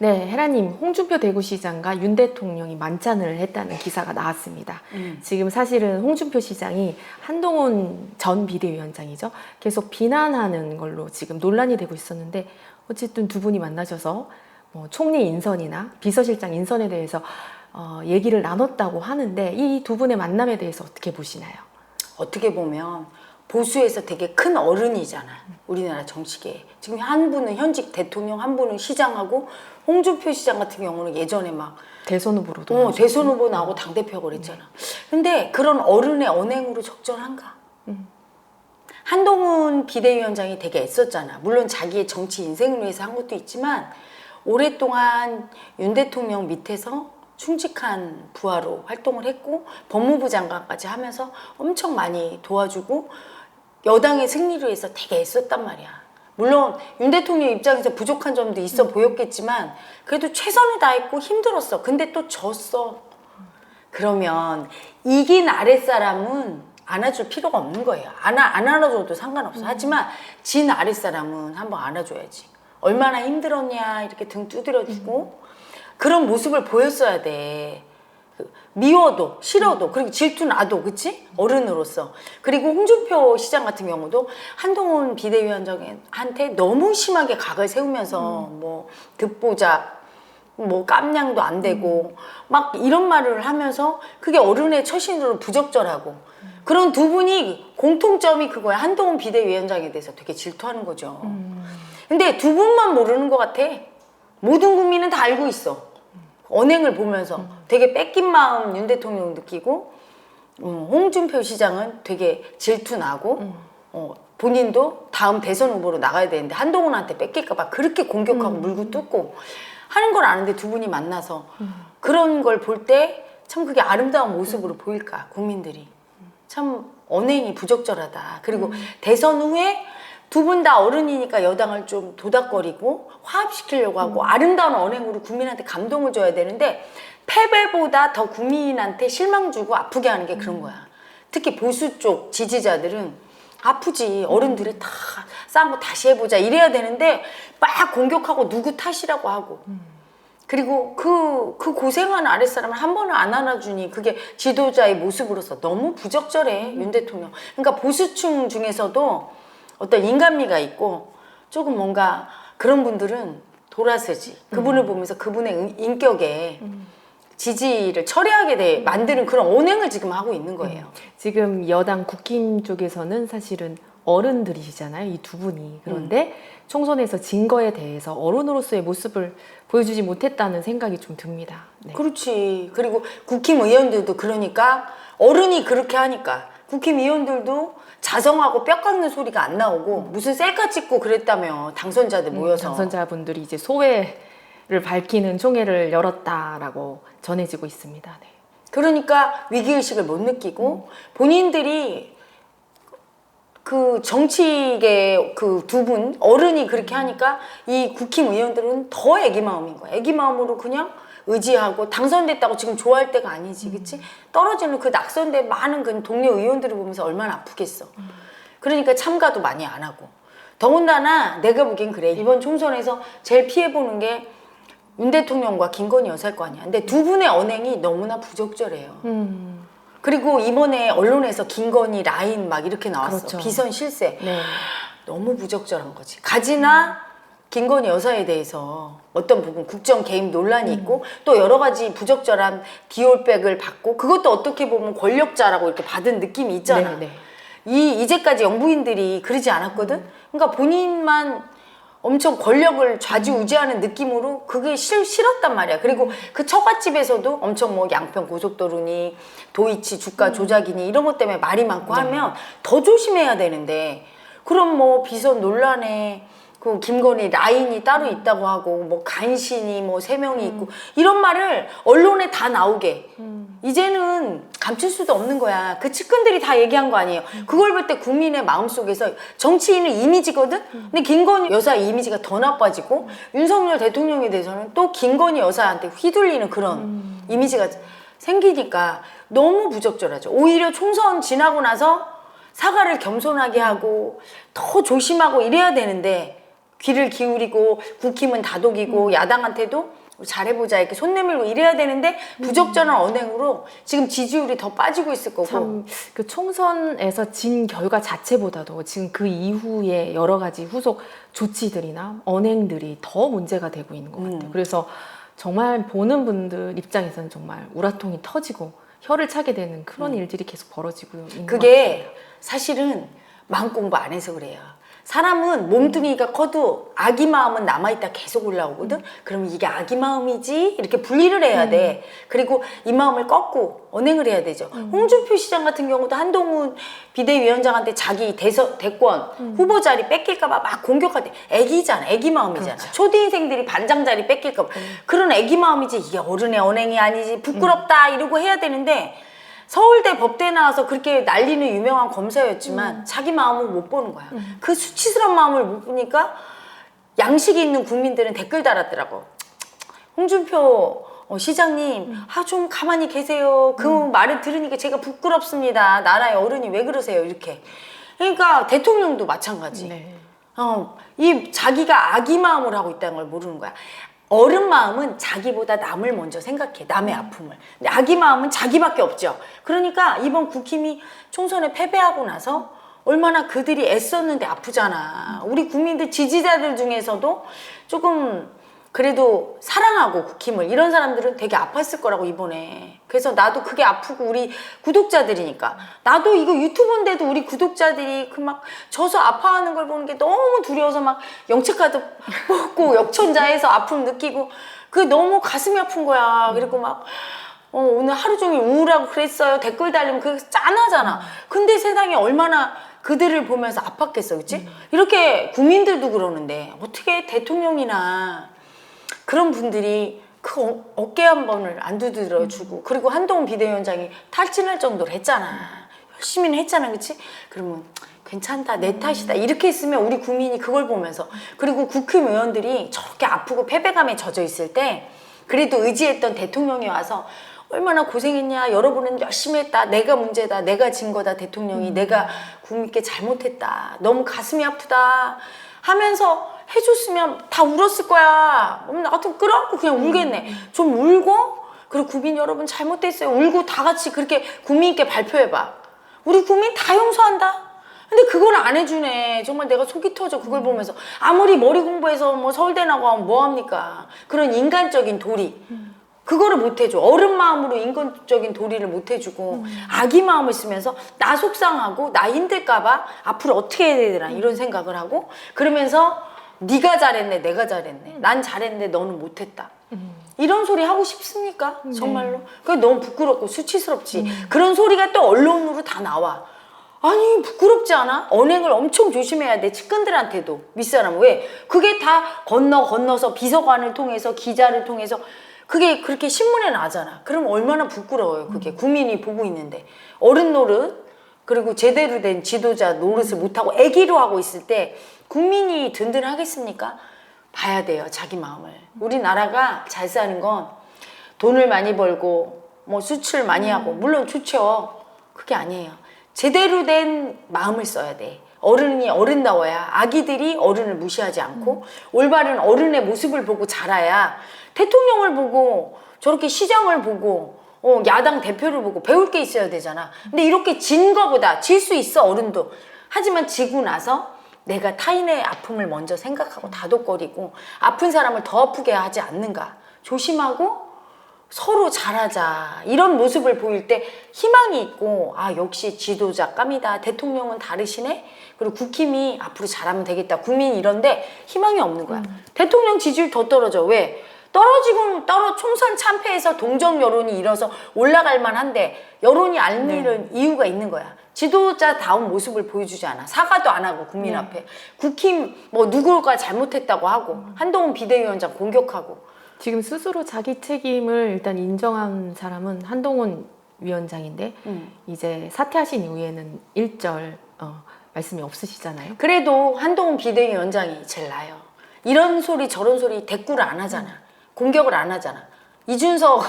네, 헤라님, 홍준표 대구시장과 윤 대통령이 만찬을 했다는 기사가 나왔습니다. 음. 지금 사실은 홍준표 시장이 한동훈 전 비대위원장이죠. 계속 비난하는 걸로 지금 논란이 되고 있었는데 어쨌든 두 분이 만나셔서 뭐 총리 인선이나 비서실장 인선에 대해서 어, 얘기를 나눴다고 하는데 이 두 분의 만남에 대해서 어떻게 보시나요? 어떻게 보면 보수에서 되게 큰 어른이잖아. 우리나라 정치계. 지금 한 분은 현직 대통령, 한 분은 시장하고 홍준표 시장 같은 경우는 예전에 막 대선 후보로도 어, 나오셨고. 대선 후보 나오고 당대표가 그랬잖아. 근데 그런 어른의 언행으로 적절한가? 음. 한동훈 비대위원장이 되게 애썼잖아. 물론 자기의 정치 인생을 위해서 한 것도 있지만 오랫동안 윤 대통령 밑에서 충직한 부하로 활동을 했고 법무부 장관까지 하면서 엄청 많이 도와주고 여당의 승리를 위해서 되게 애썼단 말이야. 물론 윤 대통령 입장에서 부족한 점도 있어 보였겠지만 그래도 최선을 다했고 힘들었어. 근데 또 졌어. 그러면 이긴 아랫사람은 안아줄 필요가 없는 거예요. 안아, 안 안아줘도 상관없어. 하지만 진 아랫사람은 한번 안아줘야지. 얼마나 힘들었냐 이렇게 등 두드려주고 그런 모습을 보였어야 돼. 그 미워도 싫어도 그리고 질투 나도 그치? 어른으로서. 그리고 홍준표 시장 같은 경우도 한동훈 비대위원장한테 너무 심하게 각을 세우면서 뭐 듣보잡 뭐 깜냥도 안 되고 막 이런 말을 하면서 그게 어른의 처신으로 부적절하고 그런 두 분이 공통점이 그거야. 한동훈 비대위원장에 대해서 되게 질투하는 거죠. 근데 두 분만 모르는 것 같아. 모든 국민은 다 알고 있어. 언행을 보면서 되게 뺏긴 마음 윤 대통령 느끼고 음, 홍준표 시장은 되게 질투 나고 어, 본인도 다음 대선 후보로 나가야 되는데 한동훈한테 뺏길까봐 그렇게 공격하고 물고 뜯고 하는 걸 아는데 두 분이 만나서 그런 걸 볼 때 참 그게 아름다운 모습으로 보일까 국민들이. 참 언행이 부적절하다. 그리고 대선 후에 두 분 다 어른이니까 여당을 좀 도닥거리고 화합시키려고 하고 아름다운 언행으로 국민한테 감동을 줘야 되는데 패배보다 더 국민한테 실망 주고 아프게 하는 게 그런 거야. 특히 보수 쪽 지지자들은 아프지 어른들이 다 싸운 거 다시 해보자 이래야 되는데 막 공격하고 누구 탓이라고 하고. 그리고 그, 그 고생하는 아랫사람을 한 번을 안 안아주니 그게 지도자의 모습으로서 너무 부적절해, 윤 대통령. 그러니까 보수층 중에서도 어떤 인간미가 있고 조금 뭔가 그런 분들은 돌아서지. 그분을 보면서 그분의 인- 인격에 지지를 처리하게 돼, 만드는 그런 언행을 지금 하고 있는 거예요. 지금 여당 국힘 쪽에서는 사실은 어른들이시잖아요, 이 두 분이. 그런데 총선에서 진 거에 대해서 어른으로서의 모습을 보여주지 못했다는 생각이 좀 듭니다. 네. 그렇지. 그리고 국힘 의원들도 그러니까 어른이 그렇게 하니까 국힘 의원들도 자성하고 뼈 깎는 소리가 안 나오고 무슨 셀카 찍고 그랬다며 당선자들 모여서 음, 당선자분들이 이제 소회 를 밝히는 총회를 열었다라고 전해지고 있습니다. 네. 그러니까 위기의식을 못 느끼고 본인들이 그 정치계 그 두 분 어른이 그렇게 하니까 이 국힘 의원들은 더 애기 마음인 거야. 애기 마음으로 그냥 의지하고 당선됐다고 지금 좋아할 때가 아니지, 그치? 떨어지는 그 낙선된 많은 그 동료 의원들을 보면서 얼마나 아프겠어. 그러니까 참가도 많이 안 하고. 더군다나 내가 보기엔 그래. 이번 총선에서 제일 피해보는 게 윤 대통령과 김건희 여사일 거 아니야. 근데 두 분의 언행이 너무나 부적절해요. 음, 그리고 이번에 언론에서 김건희 라인 막 이렇게 나왔어. 그렇죠. 비선 실세. 네. 너무 부적절한 거지. 가지나 김건희 여사에 대해서 어떤 부분 국정 개입 논란이 음. 있고 또 여러 가지 부적절한 디올백을 받고 그것도 어떻게 보면 권력자라고 이렇게 받은 느낌이 있잖아. 네, 네. 이 이제까지 영부인들이 그러지 않았거든. 그러니까 본인만 엄청 권력을 좌지우지하는 느낌으로 그게 싫, 싫었단 말이야. 그리고 그 처갓집에서도 엄청 뭐 양평 고속도로니 도이치 주가 조작이니 이런 것 때문에 말이 많고 하면 더 조심해야 되는데 그럼 뭐 비선 논란에 그 김건희 라인이 따로 있다고 하고 뭐 간신이 뭐 세 명이 있고 이런 말을 언론에 다 나오게 이제는 감출 수도 없는 거야. 그 측근들이 다 얘기한 거 아니에요. 그걸 볼 때 국민의 마음속에서 정치인은 이미지거든? 근데 김건희 여사 이미지가 더 나빠지고 윤석열 대통령에 대해서는 또 김건희 여사한테 휘둘리는 그런 이미지가 생기니까 너무 부적절하죠. 오히려 총선 지나고 나서 사과를 겸손하게 하고 더 조심하고 이래야 되는데 귀를 기울이고 국힘은 다독이고 야당한테도 잘해보자 이렇게 손 내밀고 이래야 되는데 부적절한 언행으로 지금 지지율이 더 빠지고 있을 거고 참 그 총선에서 진 결과 자체보다도 지금 그 이후에 여러 가지 후속 조치들이나 언행들이 더 문제가 되고 있는 것 같아요. 음. 그래서 정말 보는 분들 입장에서는 정말 우라통이 터지고 혀를 차게 되는 그런 일들이 계속 벌어지고 있는 것 같아요. 그게 사실은 마음 공부 안 해서 그래요. 사람은 몸뚱이가 커도 아기 마음은 남아있다 계속 올라오거든? 그러면 이게 아기 마음이지? 이렇게 분리를 해야 돼. 그리고 이 마음을 꺾고 언행을 해야 되죠. 홍준표 시장 같은 경우도 한동훈 비대위원장한테 자기 대선, 대권 후보 자리 뺏길까봐 막 공격할 때 애기잖아. 애기 마음이잖아. 초딩생들이 반장 자리 뺏길까봐. 그런 애기 마음이지. 이게 어른의 언행이 아니지. 부끄럽다. 이러고 해야 되는데 서울대 법대 나와서 그렇게 난리는 유명한 검사였지만 자기 마음은 못 보는 거야. 그 수치스러운 마음을 못 보니까 양식이 있는 국민들은 댓글 달았더라고. 홍준표 어, 시장님, 아 좀 가만히 계세요. 그 말을 들으니까 제가 부끄럽습니다. 나라의 어른이 왜 그러세요? 이렇게. 그러니까 대통령도 마찬가지. 네. 어, 이 자기가 아기 마음을 하고 있다는 걸 모르는 거야. 어른 마음은 자기보다 남을 먼저 생각해. 남의 아픔을. 근데 아기 마음은 자기밖에 없죠. 그러니까 이번 국힘이 총선에 패배하고 나서 얼마나 그들이 애썼는데 아프잖아. 우리 국민들 지지자들 중에서도 조금 그래도 사랑하고 국힘을 이런 사람들은 되게 아팠을 거라고 이번에. 그래서 나도 그게 아프고 우리 구독자들이니까. 나도 이거 유튜브인데도 우리 구독자들이 그 막 져서 아파하는 걸 보는 게 너무 두려워서 막 영채카드 뽑고 역천자해서 아픔 느끼고 그게 너무 가슴이 아픈 거야. 그리고 막 어, 오늘 하루 종일 우울하고 그랬어요. 댓글 달리면 그게 짠하잖아. 근데 세상에 얼마나 그들을 보면서 아팠겠어 그치? 이렇게 국민들도 그러는데 어떻게 대통령이나 그런 분들이 그 어, 어깨 한 번을 안 두드려 주고 그리고 한동훈 비대위원장이 탈진할 정도로 했잖아. 열심히는 했잖아 그치? 그러면 괜찮다 내 탓이다. 이렇게 했으면 우리 국민이 그걸 보면서. 그리고 국힘의원들이 저렇게 아프고 패배감에 젖어 있을 때 그래도 의지했던 대통령이 와서 얼마나 고생했냐 여러분은 열심히 했다 내가 문제다 내가 진 거다 대통령이. 내가 국민께 잘못했다. 너무 가슴이 아프다. 하면서 해줬으면 다 울었을 거야. 음, 나 같으면 끌어안고 그냥 울겠네. 좀 울고, 그리고 국민 여러분 잘못됐어요. 울고 다 같이 그렇게 국민께 발표해봐. 우리 국민 다 용서한다. 근데 그걸 안 해주네. 정말 내가 속이 터져. 그걸 보면서. 아무리 머리 공부해서 뭐 서울대 나가면 뭐 합니까? 그런 인간적인 도리. 그거를 못 해줘. 어른 마음으로 인간적인 도리를 못 해주고 아기 마음을 쓰면서 나 속상하고 나 힘들까봐 앞으로 어떻게 해야 되나 이런 생각을 하고 그러면서 네가 잘했네, 내가 잘했네, 난 잘했는데 너는 못했다. 이런 소리 하고 싶습니까? 정말로? 그게 너무 부끄럽고 수치스럽지. 그런 소리가 또 언론으로 다 나와. 아니 부끄럽지 않아? 언행을 엄청 조심해야 돼 측근들한테도 윗사람 왜? 그게 다 건너 건너서 비서관을 통해서 기자를 통해서 그게 그렇게 신문에 나잖아 그럼 얼마나 부끄러워요 그게 국민이 보고 있는데 어른 노릇 그리고 제대로 된 지도자 노릇을 못하고 애기로 하고 있을 때 국민이 든든하겠습니까? 봐야 돼요 자기 마음을 우리나라가 잘 사는 건 돈을 많이 벌고 뭐 수출 많이 하고 물론 좋죠 그게 아니에요 제대로 된 마음을 써야 돼. 어른이 어른다워야 아기들이 어른을 무시하지 않고 올바른 어른의 모습을 보고 자라야 대통령을 보고 저렇게 시장을 보고 어, 야당 대표를 보고 배울 게 있어야 되잖아. 근데 이렇게 진 거보다 질 수 있어 어른도. 하지만 지고 나서 내가 타인의 아픔을 먼저 생각하고 다독거리고 아픈 사람을 더 아프게 하지 않는가. 조심하고 서로 잘하자. 이런 모습을 보일 때 희망이 있고 아 역시 지도자 깜이다. 대통령은 다르시네. 그리고 국힘이 앞으로 잘하면 되겠다. 국민이 이런데 희망이 없는 거야. 대통령 지지율 더 떨어져. 왜 떨어지고 떨어 총선 참패해서 동정 여론이 일어서 올라갈 만한데 여론이 안 밀는 이유가 있는 거야 지도자다운 모습을 보여주지 않아 사과도 안 하고 국민 앞에 국힘 뭐 누구가 잘못했다고 하고 한동훈 비대위원장 공격하고 지금 스스로 자기 책임을 일단 인정한 사람은 한동훈 위원장인데 음. 이제 사퇴하신 이후에는 일절 어, 말씀이 없으시잖아요. 그래도 한동훈 비대위원장이 제일 나아요. 이런 소리 저런 소리 대꾸를 안 하잖아. 공격을 안 하잖아. 이준석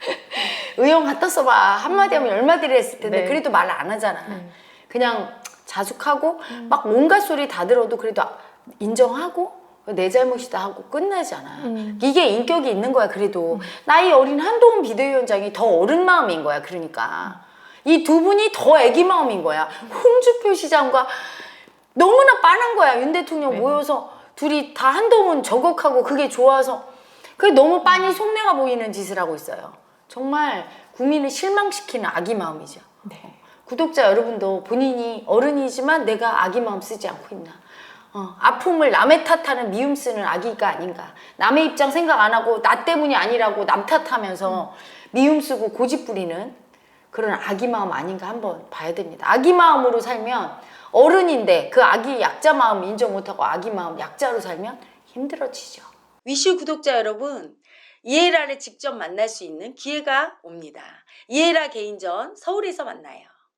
의원 갖다 써봐. 한마디 하면 열마디를 했을 텐데 네. 그래도 말을 안 하잖아. 그냥 자숙하고 막 온갖 소리 다 들어도 그래도 인정하고 내 잘못이다 하고 끝나잖아. 음. 이게 인격이 있는 거야. 그래도 나이 어린 한동훈 비대위원장이 더 어른 마음인 거야. 그러니까 이두 분이 더 애기 마음인 거야. 홍주표 시장과 너무나 빠른 거야. 윤 대통령 네. 모여서 둘이 다 한동훈 저격하고 그게 좋아서 그게 너무 빤히 속내가 보이는 짓을 하고 있어요. 정말 국민을 실망시키는 아기 마음이죠. 네. 구독자 여러분도 본인이 어른이지만 내가 아기 마음 쓰지 않고 있나. 어, 아픔을 남의 탓하는 미움 쓰는 아기가 아닌가. 남의 입장 생각 안 하고 나 때문이 아니라고 남 탓하면서 미움 쓰고 고집 부리는 그런 아기 마음 아닌가 한번 봐야 됩니다. 아기 마음으로 살면 어른인데 그 아기 약자 마음 인정 못하고 아기 마음 약자로 살면 힘들어지죠. 위슈 구독자 여러분, 이에라를 직접 만날 수 있는 기회가 옵니다. 이에라 개인전 서울에서 만나요.